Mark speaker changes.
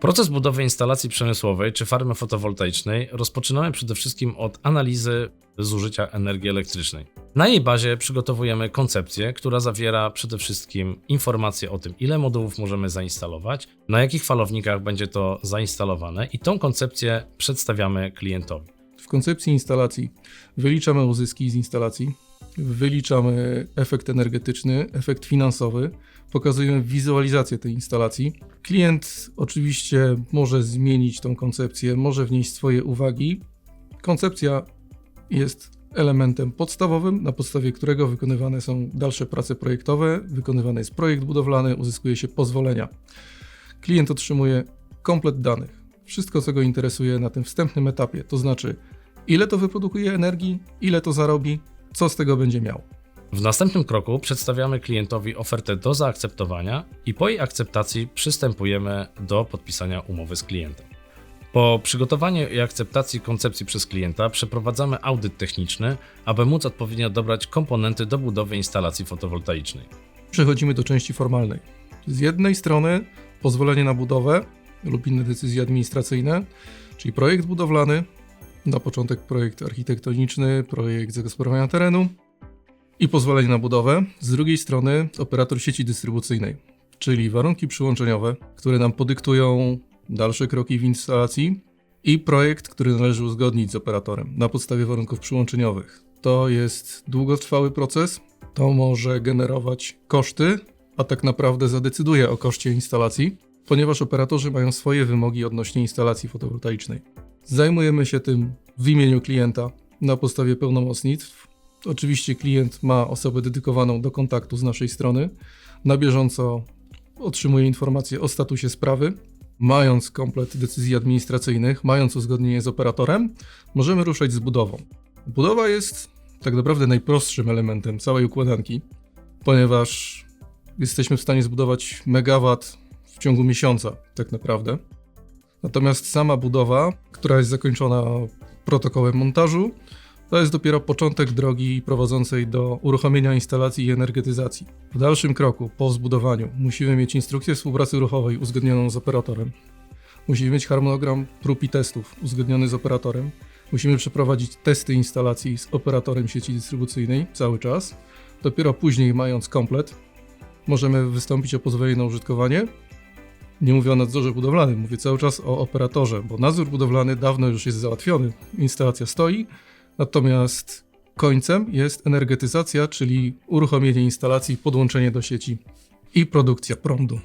Speaker 1: Proces budowy instalacji przemysłowej czy farmy fotowoltaicznej rozpoczynamy przede wszystkim od analizy zużycia energii elektrycznej. Na jej bazie przygotowujemy koncepcję, która zawiera przede wszystkim informacje o tym, ile modułów możemy zainstalować, na jakich falownikach będzie to zainstalowane i tą koncepcję przedstawiamy klientowi.
Speaker 2: W koncepcji instalacji wyliczamy uzyski z instalacji, wyliczamy efekt energetyczny, efekt finansowy, pokazujemy wizualizację tej instalacji. Klient oczywiście może zmienić tą koncepcję, może wnieść swoje uwagi. Koncepcja jest elementem podstawowym, na podstawie którego wykonywane są dalsze prace projektowe, wykonywany jest projekt budowlany, uzyskuje się pozwolenia. Klient otrzymuje komplet danych. Wszystko, co go interesuje na tym wstępnym etapie, to znaczy ile to wyprodukuje energii, ile to zarobi, co z tego będzie miał.
Speaker 1: W następnym kroku przedstawiamy klientowi ofertę do zaakceptowania i po jej akceptacji przystępujemy do podpisania umowy z klientem. Po przygotowaniu i akceptacji koncepcji przez klienta przeprowadzamy audyt techniczny, aby móc odpowiednio dobrać komponenty do budowy instalacji fotowoltaicznej.
Speaker 2: Przechodzimy do części formalnej. Z jednej strony pozwolenie na budowę lub inne decyzje administracyjne, czyli projekt budowlany, na początek projekt architektoniczny, projekt zagospodarowania terenu i pozwolenie na budowę. Z drugiej strony operator sieci dystrybucyjnej, czyli warunki przyłączeniowe, które nam podyktują dalsze kroki w instalacji i projekt, który należy uzgodnić z operatorem na podstawie warunków przyłączeniowych. To jest długotrwały proces, to może generować koszty, a tak naprawdę zadecyduje o koszcie instalacji, ponieważ operatorzy mają swoje wymogi odnośnie instalacji fotowoltaicznej. Zajmujemy się tym w imieniu klienta na podstawie pełnomocnictw. Oczywiście klient ma osobę dedykowaną do kontaktu z naszej strony. Na bieżąco otrzymuje informacje o statusie sprawy. Mając komplet decyzji administracyjnych, mając uzgodnienie z operatorem, możemy ruszać z budową. Budowa jest tak naprawdę najprostszym elementem całej układanki, ponieważ jesteśmy w stanie zbudować megawat w ciągu miesiąca, tak naprawdę. Natomiast sama budowa, która jest zakończona protokołem montażu, to jest dopiero początek drogi prowadzącej do uruchomienia instalacji i energetyzacji. W dalszym kroku, po zbudowaniu, musimy mieć instrukcję współpracy ruchowej uzgodnioną z operatorem. Musimy mieć harmonogram prób i testów uzgodniony z operatorem. Musimy przeprowadzić testy instalacji z operatorem sieci dystrybucyjnej cały czas. Dopiero później, mając komplet, możemy wystąpić o pozwolenie na użytkowanie. Nie mówię o nadzorze budowlanym, mówię cały czas o operatorze, bo nadzór budowlany dawno już jest załatwiony. Instalacja stoi, natomiast końcem jest energetyzacja, czyli uruchomienie instalacji, podłączenie do sieci i produkcja prądu.